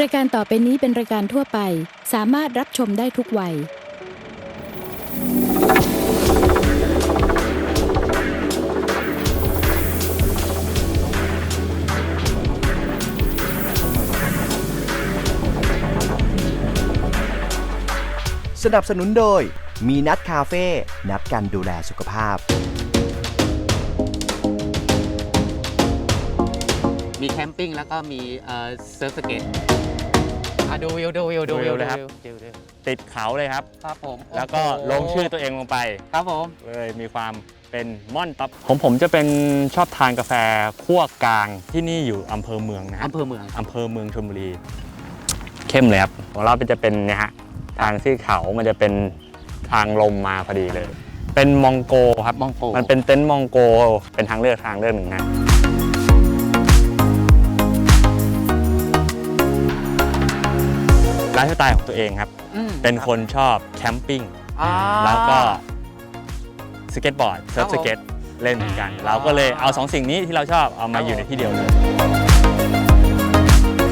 รายการต่อไปนี้เป็นรายการทั่วไป สามารถรับชมได้ทุกวัย สนับสนุนโดย มีนัดคาเฟ่ นัดกันดูแลสุขภาพ มีแคมปิ้งแล้วก็มีเอ่อเซิร์ฟสเก็ต อะดูวิวดูวิวดูดูวิวเลยครับ ดูวิวติดเขาเลยครับ ครับผมแล้วก็โโหลงชื่อตัวเองลงไป ครับผม เลยมีความเป็นม่อนท็อปผมผมจะเป็นชอบทานกาแฟคั่วกลางที่นี่อยู่อำเภอเมืองนะฮะอำเภอเมือง อำเภอเมืองชลบุรี เข้มเลยครับของเราเป็นจะเป็นเนี่ยฮะทางที่เขามันจะเป็นทางลมมาพอดีเลย เป็นมองโกครับมองโก มันเป็นเต็นท์มองโกเป็นทางเลือกทางเลือกหนึ่งนะ ไลฟ์สไตล์ของตัวเองครับ อืมเป็นคนชอบแคมปิ้ง อ่า แล้วก็สเก็ตบอร์ดเซิร์ฟครับผมสเก็ตเล่นเหมือนกัน เราก็เลยเอาสองสิ่งนี้ที่เราชอบเอามาอยู่ในที่เดียวเลย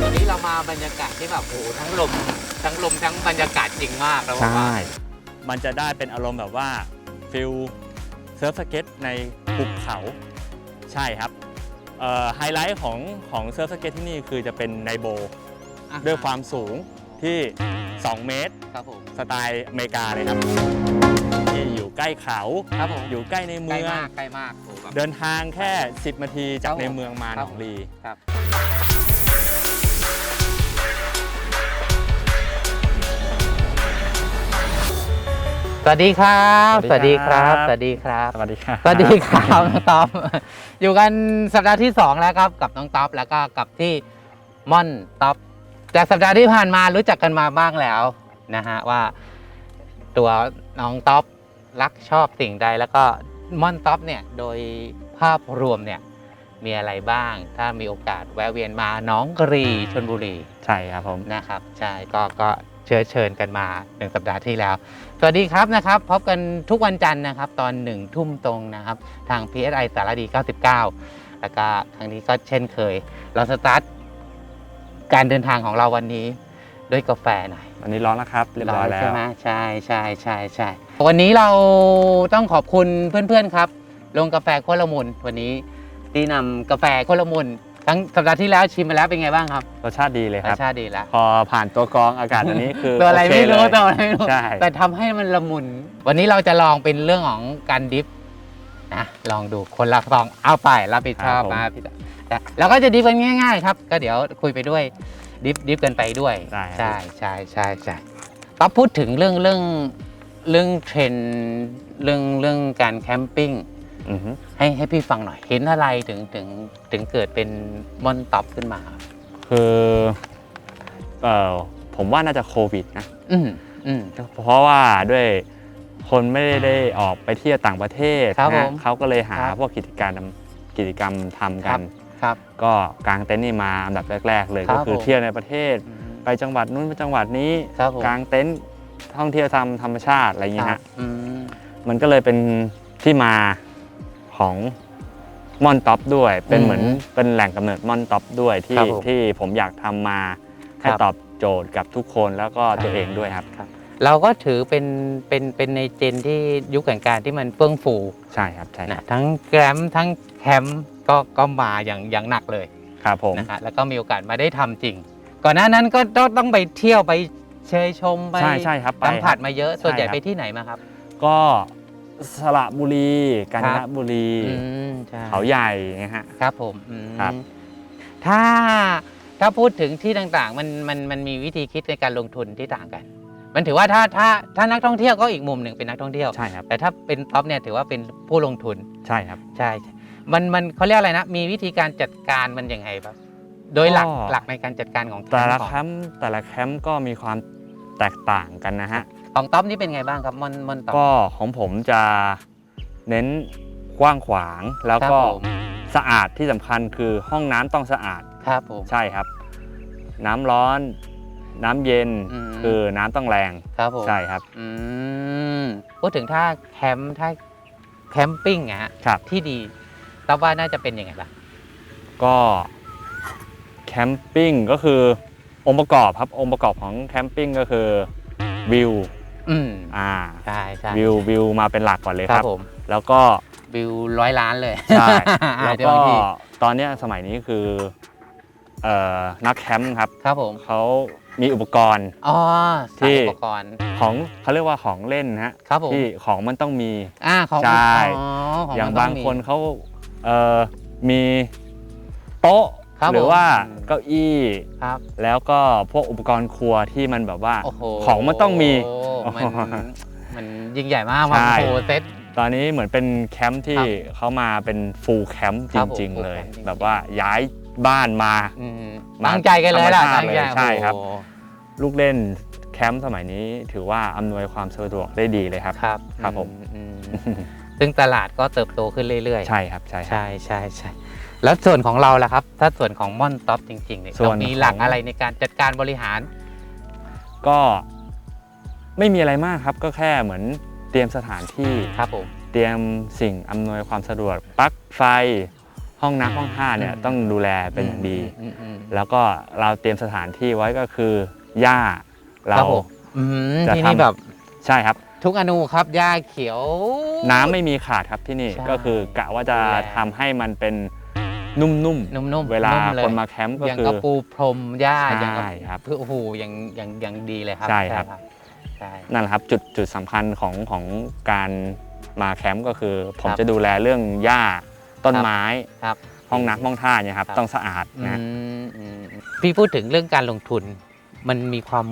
วันนี้เรามาบรรยากาศที่แบบโอ้โหทั้งลมทั้งลมทั้งบรรยากาศจริงมากแล้วว่า มันจะได้เป็นอารมณ์แบบว่าฟิลเซิร์ฟสเก็ตในภูเขาใช่ครับไฮไลท์ของของเซิร์ฟสเก็ตที่นี่คือจะเป็นไนโบอะด้วยความสูง ที่ 2 เมตร ครับผม สไตล์อเมริกาเลยครับ ที่อยู่ใกล้เขาครับผม อยู่ใกล้ในใกเมืล้อง มากใกล้มากโอ้โหแบบ เดินทางแค่ 10นาทีจากครับผม ในเมืองมาหครันบองลีครับ สวัสดีครับ สวัสดีครับ สวัสดีครับ สวัสดีครับ สวัสดีครับ น้องต๊อปอยู่กันสัปดาห์ที่ 2 แล้วครับกับน้องต๊อปแล้วก็กับที่ม่อนต๊อป แต่สัปดาห์ที่ผ่านมารู้จักกันมาบ้างแล้วนะฮะว่าตัวน้องต๊อปรักชอบสิ่งใด แล้วก็ม่อนต๊อปเนี่ยโดยภาพรวมเนี่ยมีอะไรบ้าง ถ้ามีโอกาสแวะเวียนมาหน้องกรีชนบุรีใช่ครับผมนะครับใช่ก็ก็เชิญเชิญกันมาหนึ่งสัปดาห์ที่แล้ว สวัสดีครับนะครับพบกันทุกวันจันทร์นะครับ ตอนหนึ่งทุ่มตรงนะครับ ทาง PSI สารดี 99 แล้วก็ครั้งนี้ก็เช่นเคย เราสตาร์ท การเดินทางของเราวันนี้ ด้วยกาแฟหน่อยวันนี้ร้อนแล้วครับเรียบร้อยแล้ใช่วไหมใช่ใช่ใช่ใช่วันนี้เราต้องขอบคุณเพื่อนๆครับลงกาแฟโคตรละมุนวันนี้ที่นำกาแฟโคตรละมุนทั้งสัปดาห์ที่แล้วชิมมาแล้วเป็นไงบ้างครับรสชาติดีเลยรครัสบชาติดีแล้วพอผ่านตัวกรองอากาศอันนี้คือตัวอะไรโเคไม่รู้เลยตัวอะไรไม่รู้ใช่แต่ทำให้มันละมุน วันนี้เราจะลองเป็นเรื่องของการดิฟนะลองดูคนละซองเอาไปรับผิดชอบมาพี่ตา แต่เราก็จะดิฟกันง่าย ๆ ครับ ก็เดี๋ยวคุยไปด้วยดิฟดิฟกันไปด้วยได้ครับ ใช่ใช่ใช่ใช่ป๊อปพูดถึงเรื่องเรื่องเรื่องเทรนด์เรื่องเรื่องการแคมปิ้งอือฮึ ให้ให้พี่ฟังหน่อย เห็นอะไรถึงถึงถึงเกิดเป็นมอนต็อปขึ้นมาคือเอ่อผมว่าน่าจะโควิดนะ อืมอืม เพราะว่าด้วยคนไม่ได้ออกไปเที่ยวต่างประเทศครับนะผฮะมเขาก็เลยหาครับพวกกิจกรรมกิจกรรมทำคกัรัน บ ครับ ก็กางเต็นท์นี่มาอันดับแรก ๆ เลยครัก็บคือผมเที่ยวในประเทศอืมไปจังหวัดนู้นไปจังหวัดนี้ครับผมกางเต็นท์ท่องเที่ยวทำธรรมชาติอะไรอย่างเงี้ยครัฮะบอืมมันก็เลยเป็นที่มาของมอนท็อปด้วย เป็นอืมเหมือนเป็นแหล่งกำเนิดมอนท็อปด้วยที่ครับผมที่ผมอยากทำมาให้ครับตอบโจทย์กับทุกคนแล้วก็ตัวเองด้วยครับ เราก็ถือเป็นเป็นเป็นในเจนที่ยุคแห่งการที่มันเฟื่องฟูใช่ครับใช่คนะรับทั้งแกรมทั้ง แคมป์ก็ก็มาอย่างอย่างหนักเลยครับผมนะฮะแล้วก็มีโอกาสมาได้ทำจริง ก่อนหน้านั้นก็ต้องต้องไปเที่ยวไปเชยชมไปใช่ใช่ครับไปสัมผัสครับมาเยอะส่วนใหญ่ใช่ครับไปที่ไหนมาครับ ก็สระบุรี กาญจครันบบุรีอืมใช่เขาใหญ่นะฮะครับผมอืมครับถ้าถ้าพูดถึงที่ต่างๆ มันมันมันมีวิธีคิดในการลงทุนที่ต่างกัน มันถือว่าถ้าถ้าถ้านักท่องเที่ยวก็อีกมุมหนึ่งเป็นนักท่องเที่ยวใช่ครับแต่ถ้าเป็นท็อปเนี่ยถือว่าเป็นผู้ลงทุนใช่ครับใช่ใช่ มันมันเขาเรียกอะไรนะ มีวิธีการจัดการมันยังไงครับ โดยหลักก็ หลักในการจัดการของแต่ละของแคมป์แต่ละแคมป์ก็มีความแตกต่างกันนะฮะ ของท็อปนี่เป็นไงบ้างครับมอนมอนท็อป ก็ของผมจะเน้นกว้างขวางแล้วครับก็ผม สะอาดที่สำคัญคือห้องน้ำต้องสะอาดครับผม ใช่ครับ น้ำร้อน น้ำเย็นอืม คือน้ำต้องแรงครับผมใช่ครับ อืมพูดถึงถ้าแคมป์ถ้าแคมปิ้งอะฮะครับ ที่ดี ท็อปว่าน่าจะเป็นยังไงล่ะ ก็แคมปิ้งก็คือองค์ประกอบครับองค์ประกอบของแคมปิ้งก็คือวิวอืมอ่าใช่ใช่วิววิวมาเป็นหลักก่อนเลยคครัรับบผมแล้วก็วิวร้อยล้านเลยใช่อ่าแล้วเดี๋ยวก็บางทีตอนเนี้ยสมัยนี้คือเอ่อนักแคมป์ครับครับผมเขามีอุปกรณ์ อ๋อที่สายอุปกรณ์ของเขาเรียกว่าของเล่นนะฮะครับผมที่ของมันต้องมี อ่าของใช่ อ๋อของอย่างมันต้บางมีคนเขา เอ่อมีโต๊ะครับหรือผมว่าอืมเก้าอี้ ครับ แล้วก็พวกอุปกรณ์ครัวที่มันแบบว่า โอ้โหของมันต้องมีมันมันยิ่งใหญ่มากใช่มันโอ้โหเซ็ตตอนนี้เหมือนเป็นแคมป์ที่ครับเขามาเป็นฟูลแคมป์คจรับผมริง ๆ เลย full camp จริงๆ แบบว่าย้ายบ้านมา อืมมาตั้งใจกันเลยล่ะธรรมชาติตั้งใจเลยใช่ครับ โอ้โหลูกเล่นแคมป์สมัยนี้ถือว่าอำนวยความสะดวกได้ดีเลยครับ ครับครับผม อืมอืม ซึ่งตลาดก็เติบโตขึ้นเรื่อยๆ ใช่ครับใช่ครับ ใช่ใช่ใช่แล้วส่วนของเราล่ะครับ ถ้าส่วนของม่อนท็อปจริงๆเนี่ยส่วนเรามีหลักของ อะไรในการจัดการบริหาร ก็ไม่มีอะไรมากครับก็แค่เหมือนเตรียมสถานที่ครับผม เตรียมสิ่งอำนวยความสะดวกปลั๊กไฟ ห้องน้ำห้องท่าเนี่ยอืม ต้องดูแลเป็นอย่างดี อืมอืมแล้วก็เราเตรียมสถานที่ไว้ก็คือหญ้าคเรารับผมอืมจะที่นี่ทำ แบบ ใช่ครับ ทุกอนูครับหญ้าเขียว น้ำไม่มีขาดครับที่นี่ใช่ก็คือกะว่าจะดูแลทำให้มันเป็นนุ่มนุ่มๆเวลานุ่มเลย คนมาแคมป์ก็อย่างคืกระอ ปูพรมหญ้าใช่อย่างกับครับโอ้โหอย่างอย่างอย่างดีเลยครับใช่ครับ ใช่นั่นแหละครับจุดจุดสำคัญของของการมาแคมป์ก็คือ ผมครับจะดูแลเรื่องหญ้าต้นครับไม้ ครับห้องน้ำห้องท่าเนี่ยครับครับ ต้องสะอาดอืนะ มอืมพี่พูดถึงเรื่องการลงทุน มันมีความ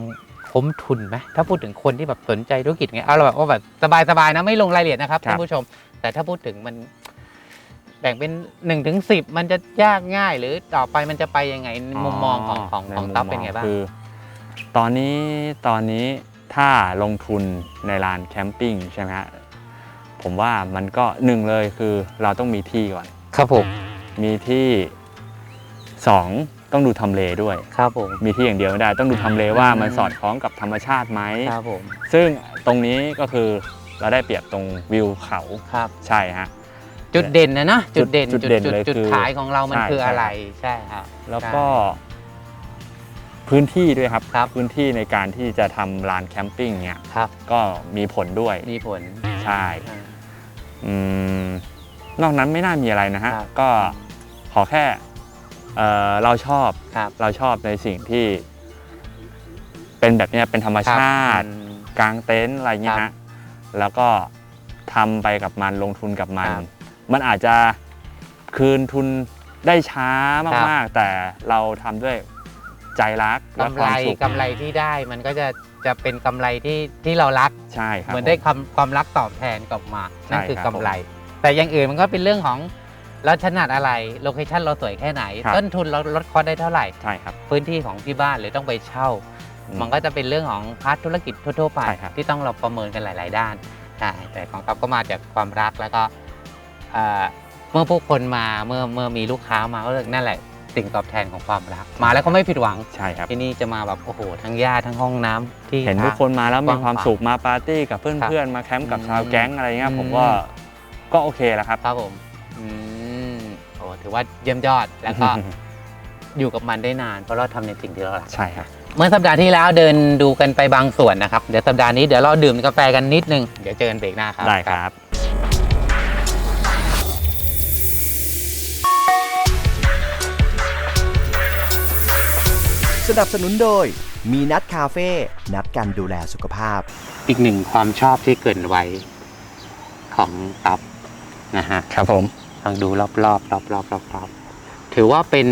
คุ้มทุนไหมถ้าพูดถึงคนที่แบบสนใจธุรกิจไงเอาเราแบบว่าแบบสบายๆนะไม่ลงรายละเอียดนะครับครับ ท่านผู้ชม แต่ถ้าพูดถึงมันแบ่งเป็น1นถึงสิมันจะยากง่าย หรือต่อไปมันจะไปยังไงมุมมองของของในของมุมตั๊บมเป็นไงบ้าง คือตอนนี้ตอนนี้ถ้าลงทุนในลานแคมปิ้งใช่ไหมฮะผมว่ามันก็หนึ่งเลยคือเราต้องมีที่ก่อน ครับผม มีที่สอง ต้องดูทำเลด้วย ครับผม มีที่อย่างเดียวไม่ได้ต้องดูทำเลว่ามันสอดคล้องกับธรรมชาติไหมครับผม ซึ่งตรงนี้ก็คือเราได้เปรียบตรงวิวเขาครับ ใช่ฮะ จุดเด่นนะเนอะจุดเด่นจุดเด่นเลยจุดคือขายของเรามันใช่คือใช่อะไร ใช่ครับ แล้วก็ พื้นที่ด้วยครับ ครับ พื้นที่ในการที่จะทำลานแคมปิ้งเนี่ยครับ ก็มีผลด้วย มีผลใช่อ่า อืมนอกนั้นไม่น่ามีอะไรนะฮะ ครับ ก็ขอแค่ เอ่อเราชอบครับเราชอบในสิ่งที่เป็นแบบเนี้ยเป็นธรรมชาติ อืมกางเต็นท์อะไรเงี้ยครัฮะบแล้วก็ทำไปกับมันลงทุนกับมัน ครับมันอาจจะคืนทุนได้ช้าครับ มากๆ แต่เราทำด้วยใจรักและกำคไรวามสุขกำไรที่ได้มันก็จะจะเป็นกำไรที่ที่เรารัก ใช่ครับเหมือนได้ผคำความรักตอบแทนกลับมาใช่นั่นคือครับ กำไร แต่อย่างอื่นมันก็เป็นเรื่องของ เราถนัดอะไรโลเคชันเราสวยแค่ไหน ครับ ต้นทุนเราลดคอสได้เท่าไหร่ ใช่ครับ พื้นที่ของที่บ้านหรือต้องไปเช่า อืมมันก็จะเป็นเรื่องของพาร์ทธุรกิจทั่วๆไปใช่ครับ ที่ต้องเราประเมินกันหลาย ๆ ด้านใช่แต่ของกับก็มาจากความรักแล้วก็เอ่อเมื่อผู้คนมาเมื่อเมื่อมีลูกค้ามาก็เลยนั่นแหละสิ่งตอบแทนของความรัก มาแล้วก็ไม่ผิดหวัง ใช่ครับ ที่นี่จะมาแบบโอ้โหทั้งหญ้าทั้งห้องน้ำที่เห็นทุกคนมาแล้วกมีว้างความขวางสุขมาปาร์ตี้กับเครับพื่อนๆมาแคมป์กับอืมชาวแก๊งอะไรเงี้ยอืม ผมก็ก็โอเคแล้วครับ ครับผมอืมโอ้ ถือว่าเยี่ยมยอดแล้วก็อยู่กับมันได้นาน เพราะเราทำในสิ่งที่เรารักใช่ครับเมื่อสัปดาห์ที่แล้วเดินดูกันไปบางส่วนนะครับ เดี๋ยวสัปดาห์นี้เดี๋ยวเราดื่มกาแฟกันนิดนึง เดี๋ยวเจอกันเบรกหน้าครับ ได้ครับ สนับสนุนโดย มีนัดคาเฟ่นัดกันดูแลสุขภาพ อีกหนึ่งความชอบที่เกรินไว้ของตับนะฮะ ครับผม ลองดูรอบๆรอบรอบรอบรอบรอบถือว่าเป็น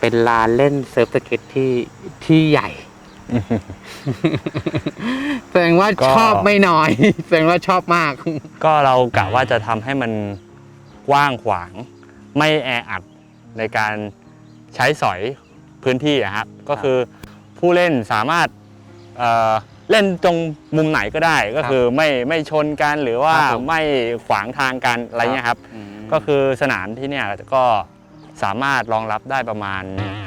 เป็นลานเล่นเซิร์ฟสเก็ตที่ที่ใหญ่ แสดงว่าก็ ชอบไม่น้อย แสดงว่าชอบมาก ก็เรากะว่าจะทำให้มันกว้างขวาง ไม่แออัดในการใช้สอยพื้นที่อะครับก็คือผู้เล่นสามารถเอ่อ เล่นตรงมุมไหนก็ได้ก็คือไม่ไม่ชนกันหรือว่าครับผมไม่ขวางทางกันอะไรเงี้ยครับ ก็คือสนามที่เนี่ยก็สามารถรองรับได้ประมาณ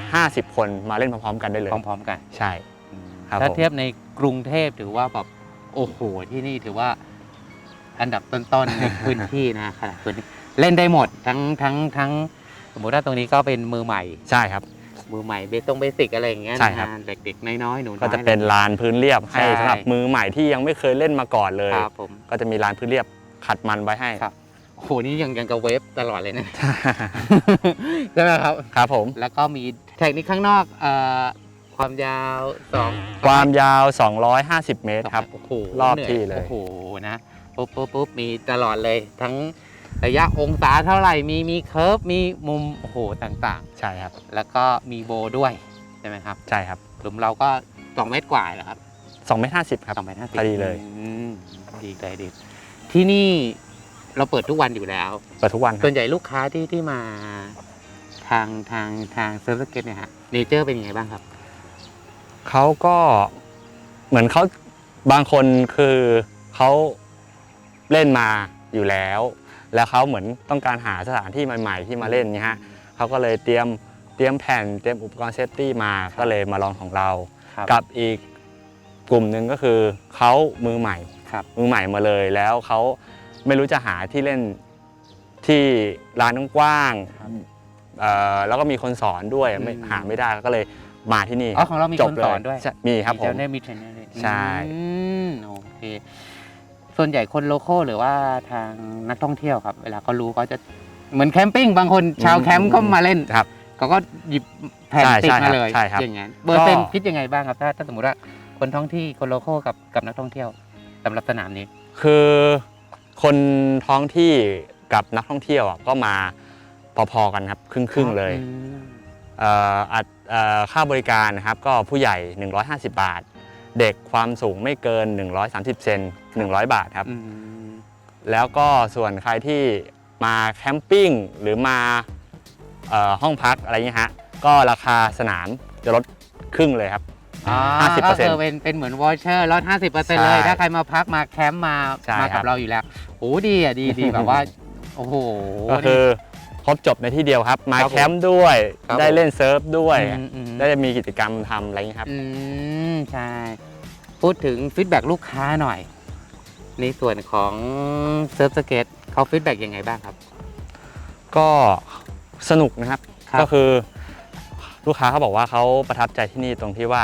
50 คนมาเล่นพร้อมๆกันได้เลย พร้อมๆกันใช่ ครับ ถ้าผมเทียบในกรุงเทพถือว่าแบบโอ้โหที่นี่ถือว่า อันดับต้นๆในพื้นที่นะขนาดพื้นที่เล่นได้หมดทั้งทั้งทั้งสมมติว่าตรงนี้ก็เป็นมือใหม่ ใช่ครับ มือใหม่เบสงเบสิกอะไรอย่างเงี้ยใช่ครับ นะฮะเด็กๆน้อยๆหนูน้อย ก็จะเป็นลานพื้นเรียบให้ใช่ สำหรับมือใหม่ที่ยังไม่เคยเล่นมาก่อนเลย ครับผม ก็จะมีลานพื้นเรียบขัดมันไว้ให้ ครับ โอ้โหนี่ยังยังกับเวฟตลอดเลยนะ ใช่ไหมครับ ครับผม แล้วก็มีแท็กนี้ข้างนอกเอ่อความยาวสองความยาว 250 เมตรครับ โอ้โหรอบหนื่ที่เลย โอ้โหนะปุ๊บปุ๊บปุ๊บมีตลอดเลยทั้ง ระยะองศาเท่าไหร่ มีมีเคิร์ฟมีมุมโอ้โหต่างใช่ครับ ๆ แล้วก็มีโบด้วย ใช่ไหมครับ ใช่ครับหลุมเราก็ 2 เมตรกว่าเหรอครับ2เมตร50ครับ สองเมตรห้าสิบพอดีเลยมดีเลยดีที่นี่เราเปิดทุกวันอยู่แล้ว เปิดทุกวันคส่รัวบนใหญ่ลูกค้าที่ที่มาทางทางทางเซิร์ฟเวอร์เกตเนี่ยฮะเนเจอร์เป็นยังไงบ้างครับ เขาก็เหมือนเขาบางคนคือเขาเล่นมาอยู่แล้ว แล้วเขาเหมือนต้องการหาสถานที่ใหม่ ๆ ที่มาเล่นเงี้ยฮะเขาก็เลยเตรียมเตรียมแผ่นเตรียมอุปกรณ์เซฟตี้มาก็เลยมาลองของเรา ครับ กับอีกกลุ่มหนึ่งก็คือเขามือใหม่ ครับ มือใหม่มาเลยแล้วเขาไม่รู้จะหาที่เล่นที่ร้านกว้างๆเอ่อแล้วก็มีคนสอนด้วยไม่อืม หาไม่ได้ก็เลยมาที่นี่อ๋อของเรามีจคนสอนด้วยใช่มีครับผมเจ้าเนี่ยมีเทรนเนอร์ด้วยใช่ อืมโอเค ส่วนใหญ่คนโลโก้หรือว่าทางนักท่องเที่ยวครับ เวลาเขารู้เขาจะเหมือนแคมปิ้งบางคนชาวแคมป์ก็มาเล่นครับเขาก็หยิบแผ่นใช่ติดใช่ครัมาบเลยใช่ครับอย่างงั้นเบอร์เซ็นต์ก็คิดยังไงบ้างครับถ้าถ้าสมมติว่าคนท้องที่คนโลโก้กับกับนักท่องเที่ยวสำหรับสนามนี้ คือคนท้องที่กับนักท่องเที่ยวอะก็มาพอๆกันครับครึ่งๆเลยอืมเอ่ออัดเอ่อค่าบริการนะครับก็ผู้ใหญ่ 150 บาท เด็กความสูงไม่เกิน 130 เซน100 บาทครับอืมแล้วก็ส่วนใครที่มาแคมปิ้งหรือมาเอ่อห้องพักอะไรเงี้ยฮะ ก็ราคาสนามจะลดครึ่งเลยครับอ๋อ50%ก็คือเป็นเป็นเหมือนวอชเชอร์ลดห้าสิบเปอร์เซ็นต์เลยใช่ถ้าใครมาพักมาแคมป์มาใช่มาครักับบเราอยู่แล้วโอ้ดีอะดีดีแบบว่า โอ้โหก็คือค รบจบในที่เดียวครับ มาครับผมแคมป์ด้วย ครับได้เล่นเซิร์ฟด้วย อืมอืม ได้มีกิจกรรมทำอะไรเงี้ยครับ อืมใช่พูดถึงฟีดแบ็ลูกค้าหน่อย ในส่วนของเซิร์ฟสเก็ตเขาฟีดแบ็ยังไงบ้างครับ ก็สนุกนะครับ ครับ ก็คือลูกค้าเขาบอกว่าเขาประทับใจที่นี่ตรงที่ว่า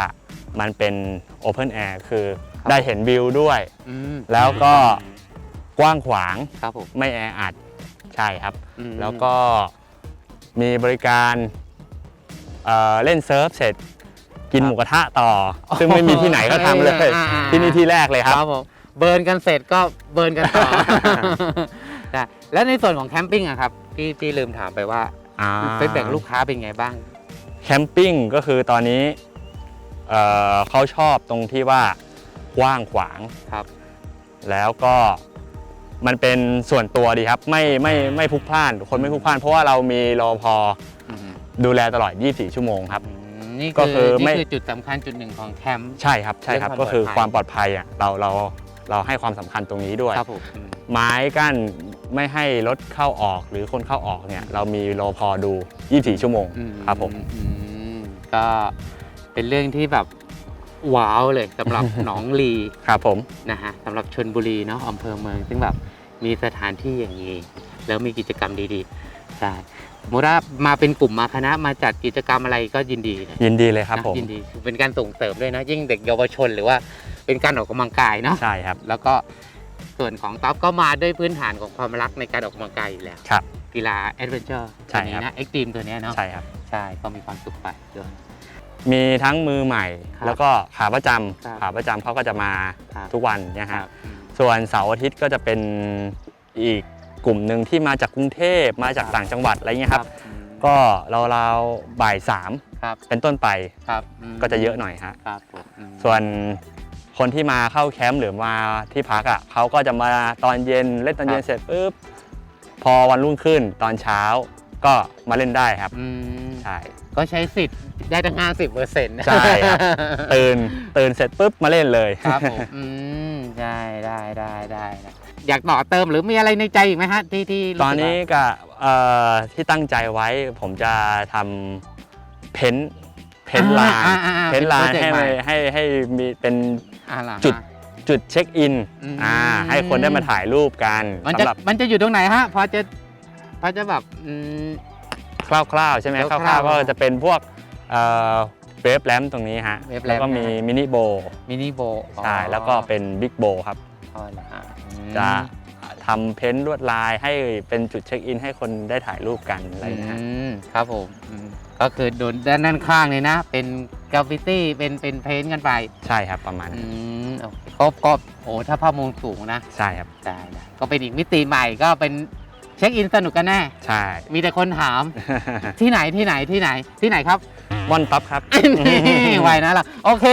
มันเป็นโอเพนแอร์คือได้เห็นวิวด้วย อืมแล้วก็กว้างขวางครับผม ไม่แออัด ใช่ครับ อืม แล้วก็มีบริการเอ่อเล่นเซิร์ฟเสร็จ กินหมูกระทะต่อ ซึ่งไม่มีที่ไหนก็ทำเลย อ่าอ่า ที่นี่ที่แรกเลยคครัรับบผมเบิร์นกันเสร็จก็เบิร์นกันต่อใช่แล้วในส่วนของแคมปิ้งอะครับพี่พี่ลืมถามไปว่าอ่าฟีดแบ็ลูกค้าเป็นไงบ้าง แคมปิ้งก็คือตอนนี้เอ่อเขาชอบตรงที่ว่ากว้างขวางครับ แล้วก็ มันเป็นส่วนตัวดีครับ ไม่ไม่ไม่พลุกพล่าน คนไม่พลุกพล่าน เพราะว่าเรามีรอพออืมดูแลตลอด 24 ชั่วโมงครับอืมนี่ก็คือคือไม่นี่คือจุดสำคัญจุดหนึ่งของแคมป์ใช่ครับใช่ครับเรื่องความก็คือปลอดภัยความปลอดภัยอะเราเราเราให้ความสำคัญตรงนี้ด้วยครับผมอืมไม้กั้นไม่ให้รถเข้าออกหรือคนเข้าออกเนี่ยเรามีรอพอดู 24 ชั่วโมงอืครับผมอืมก็เป็นเรื่องที่แบบ ว้าวเลยสำหรับ หนองลีครับผม นะฮะสำหรับชนบุรีเนาะอำเภอเมือง ซึ่งแบบมีสถานที่อย่างนี้ แล้วมีกิจกรรมดีๆใช่สมมติว่ามาเป็นกลุ่มมาคณะมาจัดกิจกรรมอะไรก็ยินดีนะยินดีเลยครับนะผม ยินดีคือเป็นการส่งเสริมด้วยนะ ยิ่งเด็กเยาวชนหรือว่าเป็นการออกกำลังกายเนาะ ใช่ครับ แล้วก็ส่วนของต๊อปก็มาด้วยพื้นฐานของความรักในการออกกำลังกายอยู่แล้วครับกีฬาแอดเวนเจอร์ใช่ครับ นะเอ็กซ์ตรีมตัวเนี้ยเนาะใช่ครับ ใช่ก็มีความสุขไปด้วย มีทั้งมือใหม่ ครับแล้วก็ขาประจำครับขาประจำเขาก็จะมาครับทุกวันเนะครัฮะบอืมส่วนเสาร์อาทิตย์ก็จะเป็นอีกกลุ่มหนึ่งที่มาจากกรุงเทพมาจากต่างจังหวัดอะไรเงี้ยครับอืมก็ราวๆบ่ายสามครับเป็นต้นไปครับอืมก็จะเยอะหน่อยฮะ ครับผมอืมส่วนคนที่มาเข้าแคมป์หรือมาที่พักอะเขาก็จะมาตอนเย็นเล่นตอนเย็นเสร็จปุ๊บพอวันรุ่งขึ้นตอนเช้าก็มาเล่นได้ครับ อืมใช่ ก็ใช้สิทธิ์ได้ตั้ง 50เปอร์เซ็นต์ใช่ครับตื่นตื่นเสร็จปุ๊บมาเล่นเลยครับผมอืมได้ได้ได้ได้ได้อยากต่อเติมหรือมีอะไรในใจอีกไหมฮะที่ที่รู้สึกตอนนี้ว่าก็เอ่อที่ตั้งใจไว้ผมจะทำเพ้นท์เพ้นท์ลานอ่าอ่าอ่าเพ้นท์ลานเป็นโปรเจกต์ให้ใหม่ให้ให้มีเป็นอ่าล่ะจุดจุดเช็คอินอืมอ่าให้คนได้มาถ่ายรูปกันมันจะสำหรับมันจะอยู่ตรงไหนฮะพอจะพอจะแบบอืม คร่าวๆ ใช่ไหมคคร่าวๆร่าวๆ ก็จะเป็นพวกเอ่อเวฟแลมตรงนี้ฮะเวฟแรมแล้วก็มีนะฮะ มินิโบมินิโบใช่แล้วก็เป็นบิ๊กโบครับ อ๋อเหรอฮะอืมจะทำเพ้นท์ลวดลายให้เป็นจุดเช็คอิน ให้คนได้ถ่ายรูปกันอะไรนะฮะอืมครับผมอืมก็คือโดนด้านด้านข้างเลยนะ เป็นกราฟฟิตี้เป็นเป็นเพ้นท์กันไปใช่ครับประมาณอืนั้นมโอเคก็ก็โอ้ถ้าภาพมุมสูงนะ ใช่ครับ ได้ได้ก็เป็นอีกมิติใหม่ก็เป็น เช็คอินสนุกกันแน่ ใช่ มีแต่คนถาม ที่ไหนที่ไหนที่ไหนที่ไหนครับ มอนท็อปครับ นี่ไวนะล่ะ โอเค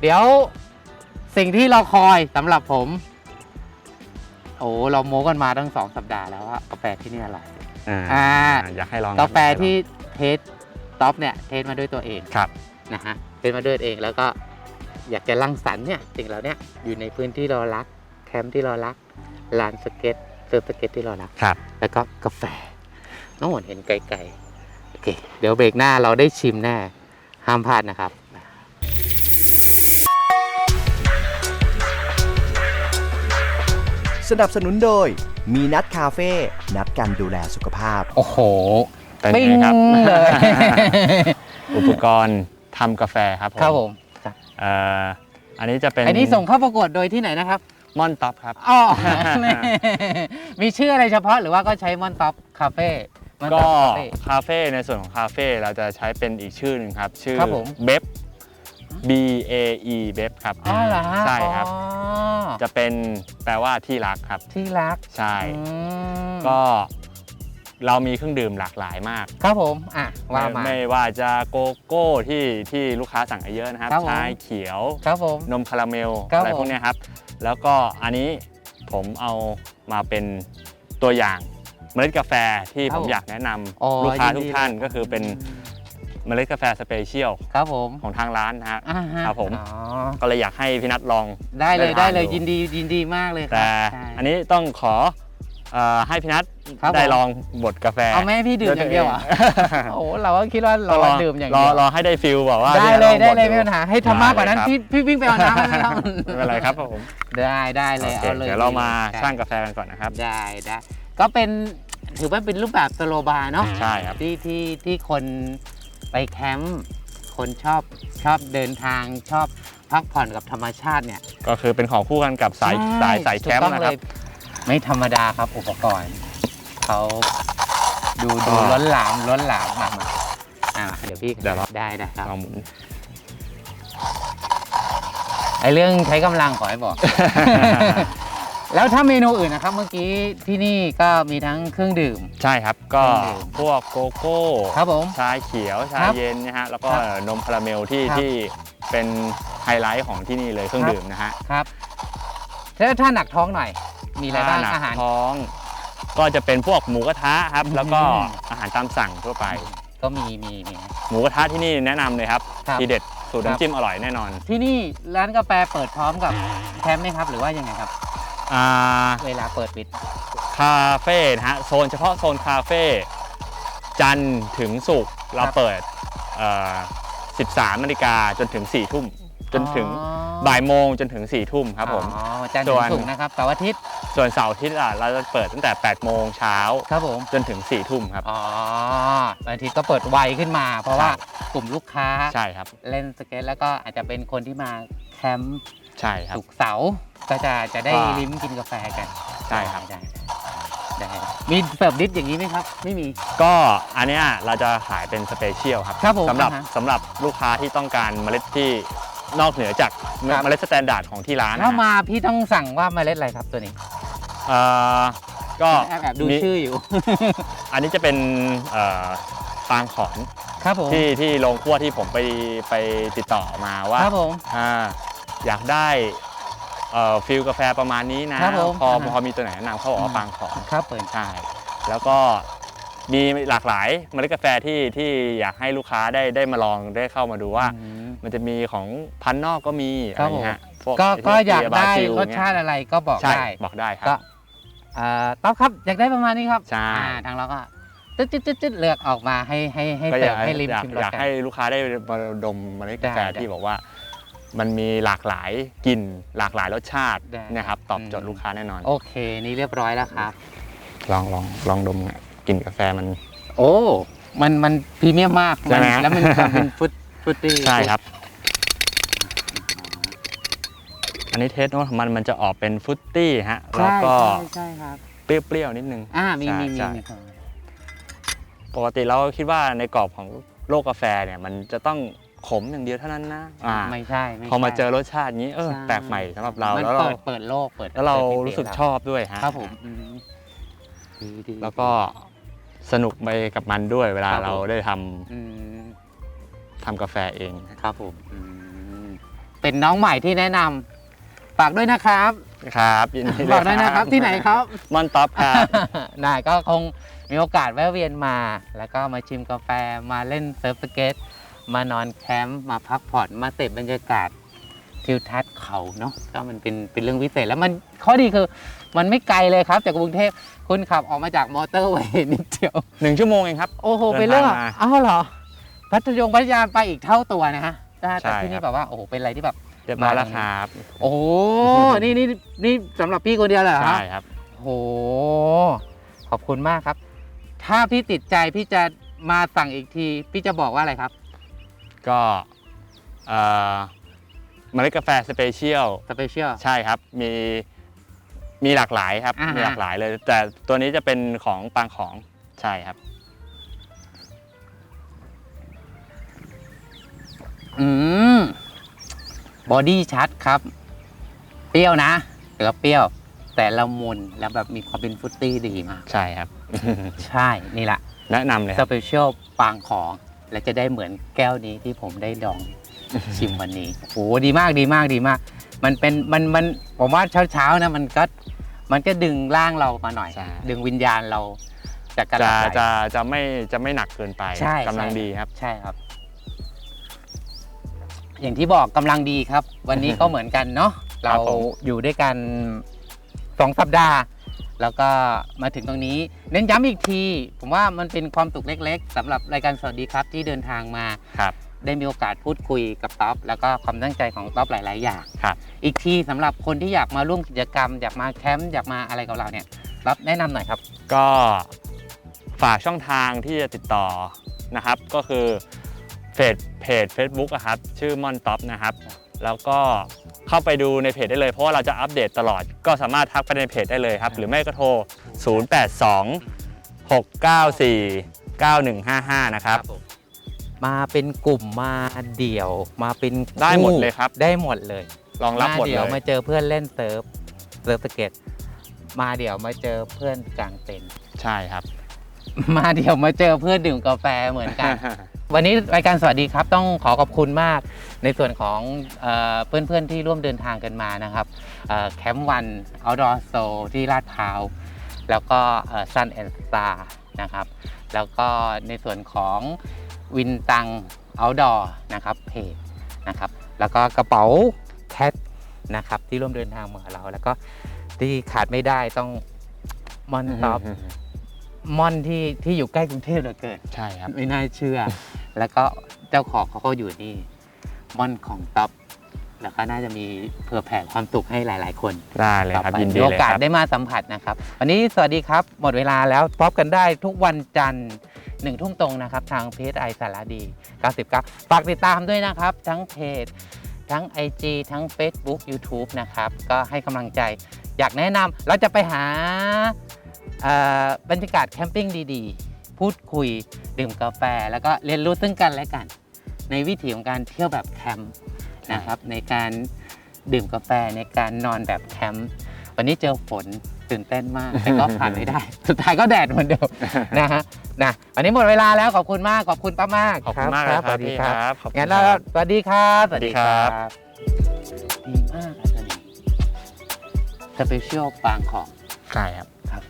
เดี๋ยวสิ่งที่เราคอยสำหรับผม โอ้เราโม้กันมาตั้งสองสัปดาห์แล้วว่ากาแฟที่นี่อะไรอ่า อ่า อยากให้ลองกาแฟอยให้ลองที่เทสท็อปเนี่ย เทสมาด้วยตัวเองครับ นะฮะเทสมาด้วยตัวเองแล้วก็อยากจะรังสรรค์เนี่ยสิ่งเหล่าเนี้ยอยู่ในพื้นที่เรารัก แคมป์ที่เรารักลานสเก็ต เซิร์ฟสเก็ตที่เรารักครับ แล้วก็กาแฟน้องหวนเห็นไกลๆโอเค เดี๋ยวเบรกหน้าเราได้ชิมแน่ ห้ามพลาดนะครับสนับสนุนโดย มีนัดคาเฟ่นัดกันดูแลสุขภาพ โอ้โหเป็นปิ้งไงครับเลยอุปกรณ์ทำกาแฟครับผมครับผมเอ่ออันนี้จะเป็นอันนี้ส่งเข้าประกวดโดยที่ไหนนะครับ มอนท็อปครับ อ๋อมีชื่ออะไรเฉพาะหรือว่าก็ใช้มอนท็อปคาเฟ่มอนท็ก็อปคาเฟ่ คาเฟ่ในส่วนของคาเฟ่เราจะใช้เป็นอีกชื่อหนึ่งครับ ชื่อครับผม เบฟ B A E เบฟครับอ๋อเหรอฮะใช่ครับ อ๋อจะเป็นแปลว่าที่รักครับ ที่รักใช่ อืมก็เรามีเครื่องดื่มหลากหลายมาก ครับผมอะว่าไม่มา ไม่ว่าจะโกโก้ที่ที่ลูกค้าสั่งเยอะนะครับครับผม ชาเขียว ครับผม นมคาราเมลครับอะไรพวผกมเนี้ยครับ แล้วก็อันนี้ผมเอามาเป็นตัวอย่างเมล็ดกาแฟที่ผมอยากแนะนำอ๋อลูกค้ายินดีทุกท่านเลยก็คือเป็นเมล็ดกาแฟสเปเชียลครับผมของทางร้านนะฮะอ่าฮะครับผมอ๋อก็เลยอยากให้พี่นัทลองได้เลยได้ได้ทานเลยดูยินดียินดีมากเลยครัแต่ใช่อันนี้ต้องขอ เอ่อให้พี่นัทครับได้ผมลองบดกาแฟเอาแม่ให้พี่ดื่มอย่างเดียวเหรอะโอ้โหเราก็คิดว่าเรารอดื่มอย่างรอเดียวรอให้ได้ฟิลแบบว่าได้พี่นัทเลยองได้บเลยดูไม่มีปัญหาให้ทำมากกว่านั้นได้เลยพี่พี่วิ่งไปเอาน้ำไม่ต้องไม่เป็นไรครับผมได้ได้เลยโอเคเอาเลยเดี๋ยวเรามาได้ช่างกาแฟกันก่อนนะครับ ได้ได้ก็เป็นถือว่าเป็นรูปแบบสโลบาร์เนาะ ใช่ครับ ที่ที่ที่คนไปแคมป์คนชอบชอบเดินทางชอบพักผ่อนกับธรรมชาติเนี่ยก็คือเป็นของคู่กันกับสายใช่สายสายแคมถูกต้องป์นะครับเลย ไม่ธรรมดาครับอุปกรณ์เขาดูดูก็ล้นหลามล้นหลามมามาอ่าเดี๋ยวพี่เดี๋ยวเรา ได้ได้ครับลองหมุน ไอเรื่องใช้กำลังขอให้บอก แล้วถ้าเมนูอื่นนะครับ เมื่อกี้ที่นี่ก็มีทั้งเครื่องดื่ม ใช่ครับ ก็เครื่องดื่มพวกโกโก้ครับผม ชาเขียว ชาครับเย็นนะฮะ แล้วก็ครับนมคาราเมลที่ครับ ที่เป็นไฮไลท์ของที่นี่เลยเครื่องครับดื่มนะฮะ ครับแล้วถ้าหนักท้องหน่อย มีอะไรบ้างหนักอาหารท้อง ก็จะเป็นพวกหมูกระทะครับอืมแล้วก็อาหารตามสั่งทั่วไป ก็มีมีมี หมูกระทะที่นี่แนะนำเลยครับครับทีเด็ดสูตรครับน้ำจิ้มอร่อยแน่นอน ที่นี่ร้านกาแฟเปิดพร้อมกับแคมป์ไหมครับ หรือว่ายังไงครับอ่าเวลาเปิดปิดคาเฟ่นะฮะโซนเฉพาะโซนคาเฟ่จันทร์ถึงศุกร์เราครับเปิดเอ่อ13นาฬิกาจนถึง 4 ทุ่ม จนถึงอ๋อบ่ายโมงจนถึง4ทุ่มครับผมอ๋อจันทร์ส่ถึวงนศุกร์นะครับเสาร์อาทิตย์ส่วนเสาร์อาทิตย์อะเราจะเปิดตั้งแต่8โมงเช้าครับผมจนถึง4ทุ่มครับอ๋อวันอาทิตย์ก็เปิดไวขึ้นมา เพราะว่ากลุ่มลูกค้าใช่ครับเล่นสเก็ตแล้วก็อาจจะเป็นคนที่มาแคมป์ใช่ครับสุกร์เสาร์ก็จะจะได้อ่าลิ้มกินกาแฟกันใช่ครับได้ได้ได้มีเสิร์ฟดิสอย่างนี้ไหมครับ ไม่มี ก็อันเนี้ยเราจะขายเป็นสเปเชียลครับครับผมสำหรับอ่าฮะสำหรับลูกค้าที่ต้องการเมล็ดที่ นอกเหนือจากครับ เมล็ดสแตนดาร์ดของที่ร้านนะถ้าฮะมาพี่ต้องสั่งว่าเมล็ดอะไรครับตัวนี้เอ่อก็แอบแอบดูมีชื่ออยู่ อันนี้จะเป็นเอ่อปางขอนครับผมที่ที่โรงคั่วที่ผมไปไปติดต่อมาว่าครับผม อ่าอยากได้เอ่อฟิลกาแฟประมาณนี้นะครับผมพออ่าฮะพอมีตัวไหนแนะนำเขาบอกว่า ปางขอน ครับเปิด ใช่แล้วก็มีหลากหลายเมล็ดกาแฟที่ที่อยากให้ลูกค้าได้ได้มาลองได้เข้ามาดูว่า อืม มันจะมีของพันธุ์นอกก็มีอะครัไรบอย่างเงี้ยพวก็ก็อยากได้บซิลรสชาติอะไรก็บอกใช่ได้ บอกได้คก็รับเอ่อต๊อบครับอยากได้ประมาณนี้ครับใช่ อ่าทางเราก็ตึ๊ดตึ๊ดตึ๊ดตึ๊ดเลือกออกมาให้ให้ให้ก็อเสิยาร์กฟให้ริมอยากชิมรสอยากกัน ให้ลูกค้าได้มาดมเมล็ดกาแฟได้ที่บอกว่า มันมีหลากหลายกลิ่นหลากหลายรสชาติได้นะครับตอบโจทอืย์มลูกค้าแน่นอน โอเคนี่เรียบร้อยแล้วครับ ลองลองลองดมกลิ่นกาแฟมัน โอ้ มันมันพรีเมียมมากใช่ไหม นแล้วมันความเป็นฟุต ฟุตตี้ใช่ครับ อันนี้เทสว่ามันมันจะออกเป็นฟรุตตี้ฮะ แล้วก็ใช่ใช่ครับ เปรี้ยวๆนิดนึง อ่ามีมีมีใช่ มีครับปกติเราก็คิดว่าในกรอบของโลกกาแฟเนี่ยมันจะต้องขมอย่างเดียวเท่านั้นนะอ่าไม่ใช่ไใช่พอมาเจอรสชาตินี้เออใช่แปลกใหม่สำหรับเรามันแล้วเรา เปิดเปิดโลกเปิดแล้วเราปิดมิติรู้สึกเาชอบด้วยฮะครับผมอืมดีดี แล้วก็สนุกไปกับมันด้วยเวลาครับผมเราได้ทำอืม ทำกาแฟเองครับผมอืมเป็นน้องใหม่ที่แนะนำฝากด้วยนะครับครับยินดีฝากด้วยนะครับที่ไหนครับ มอนท็อปครับได้ก็คงมีโอกาสแวะเวียนมา แล้วก็มาชิมกาแฟมาเล่นเซิร์ฟสเก็ตมานอนแคมป์มาพักผ่อนมาเสพบรรยากาศทิวทัศน์เขาเนาะก็มันเป็นเป็นเรื่องพิเศษแล้วมันข้อดีคือ มันไม่ไกลเลยครับ จากกรุงเทพคุณขับออกมาจากมอเตอร์เวย์นิดเดียวหนึ่งชั่วโมงเองครับ โอ้โหเดินไปเรื่องทางมา อ้าวเหรอ พัทยงพัทยาไปอีกเท่าตัวนะฮะแต่แต่ใช่ที่นี่ครับแบบว่าโอ้โหเป็นอะไรที่แบบเรียบร้อยแล้วครับ โอ้โหนี่นี่นี่สำหรับพี่คนเดียวเลยเหรอฮะใช่ครับโหขอบคุณมากครับ ถ้าพี่ติดใจพี่จะมาสั่งอีกที พี่จะบอกว่าอะไรครับ ก็เอ่อเมล็ดกาแฟสเปเชียลสเปเชียลใช่ครับ มีมีหลากหลายครับอ่าฮะมีหลากหลายเลย แต่ตัวนี้จะเป็นของปางของใช่ครับ อืมบอดี้ชัดครับ เปรี้ยวนะแต่ก็เปรี้ยว แต่ละมุนแล้วแบบมีความเป็นฟรุตตี้ดีมาก ใช่ครับ ใช่นี่แหละแนะนำเลยสครับเปเชียลปางของ และจะได้เหมือนแก้วนี้ที่ผมได้ดอง ชิมวันนี้โหดีมากดีมากดีมาก มันเป็นมันมันผมว่าเช้าเช้าๆนะมันก็มันก็ดึงร่างเรามาหน่อย ใช่ ดึงวิญญาณเราจากการหจะลับไหล จะจะไม่จะไม่หนักเกินไปใช่กำลังใช่ ดีครับ ใช่ครับ อย่างที่บอกกำลังดีครับ วันนี้ก็เหมือนกันเนาะครัเราบผมอยู่ด้วยกันสองสัปดาห์ แล้วก็มาถึงตรงนี้ เน้นย้ำอีกที ผมว่ามันเป็นความสุขเล็ก ๆสำหรับรายการสวัสดีครับที่เดินทางมาครับได้มีโอกาสพูดคุยกับท็อปแล้วก็ความตั้งใจของท็อปหลาย ๆ อย่างครับ อีกทีสำหรับคนที่อยากมาร่วมกิจกรรม อยากมาแคมป์อยากมาอะไรกับเราเนี่ยท็อปแนะนำหน่อยครับ ก็ฝากช่องทางที่จะติดต่อนะครับ ก็คือ เพจเพจ Facebook อะครับชื่อมอนท็อปนะครับ แล้วก็เข้าไปดูในเพจได้เลย เพราะว่าเราจะอัปเดตตลอด ก็สามารถทักไปในเพจได้เลยครับ หรือไม่ก็โทร 082 694 9155 นะครับ มาเป็นกลุ่มมาเดี่ยวมาเป็นคู่ได้หมดเลยครับ ได้หมดเลยรองรับหมดาเลเดี๋ยวยมาเจอเพื่อนเล่นเซิร์ฟเซิร์ฟสเก็ตมาเดี๋ยวมาเจอเพื่อนกลางเต็นท์ ใช่ครับ มาเดี๋ยวมาเจอเพื่อนดื่มกาแฟเหมือนกัน วันนี้รายการสวัสดีครับต้องขอขอบคุณมากในส่วนของเอ่อเพื่อนๆที่ร่วมเดินทางกันมานะครับแคมป์วันเอาดอร์โซที่ลาดพร้าวแล้วก็ซันแอนด์สตาร์นะครับ แล้วก็ในส่วนของวินตังเอาดอร์นะครับเพจนะครับแล้วก็กระเป๋าแคทนะครับที่ร่วมเดินทางมากับเรา แล้วก็ที่ขาดไม่ได้ต้องมอนท็อปมอนที่ที่อยู่ใกล้กรุงเทพเหลือเกิน ใช่ครับ ไม่น่าเชื่อ แล้วก็เจ้าของเขาก็อยู่นี่ม่อนของท็อปแล้วก็น่าจะมีเผื่อแผ่ความสุขให้หลาย ๆ คนได้เลยครับต่อไปยินดีมีโอเลยกาสครับได้มาสัมผัสนะครับ วันนี้สวัสดีครับ หมดเวลาแล้วพบกันได้ทุกวันจันทร์หนึ่งทุ่มตรงนะครับ ทางเพจไอสารดี 99 ฝากติดตามด้วยนะครับ ทั้งเพจ ทั้ง IG ทั้ง Facebook YouTube นะครับ ก็ให้กำลังใจ อยากแนะนำเราจะไปหาเอ่อบรรยากาศแคมปิ้งดี ๆ พูดคุย ดื่มกาแฟ แล้วก็เรียนรู้ซึ่งกันและกัน ในวิถีของการเที่ยวแบบแคมป์นะครับในการดื่มกาแฟในการนอนแบบแคมป์วันนี้เจอฝนตื่นเต้นมากแต่ก็ผ่านไม่ได้ สุดท้ายก็แดดเหมือนเดิมนะฮะนะวันนี้หมดเวลาแล้วขอบคุณมากขอบคุณป้ามากขอบคุณมากเลยคสรับวัสดีพี่คครับรับขอบคุณงั้นคเรารับสวัสดีครับสวัสดีครับดีมากอาจารย์สเปเชียลปางของใช่ครับครับ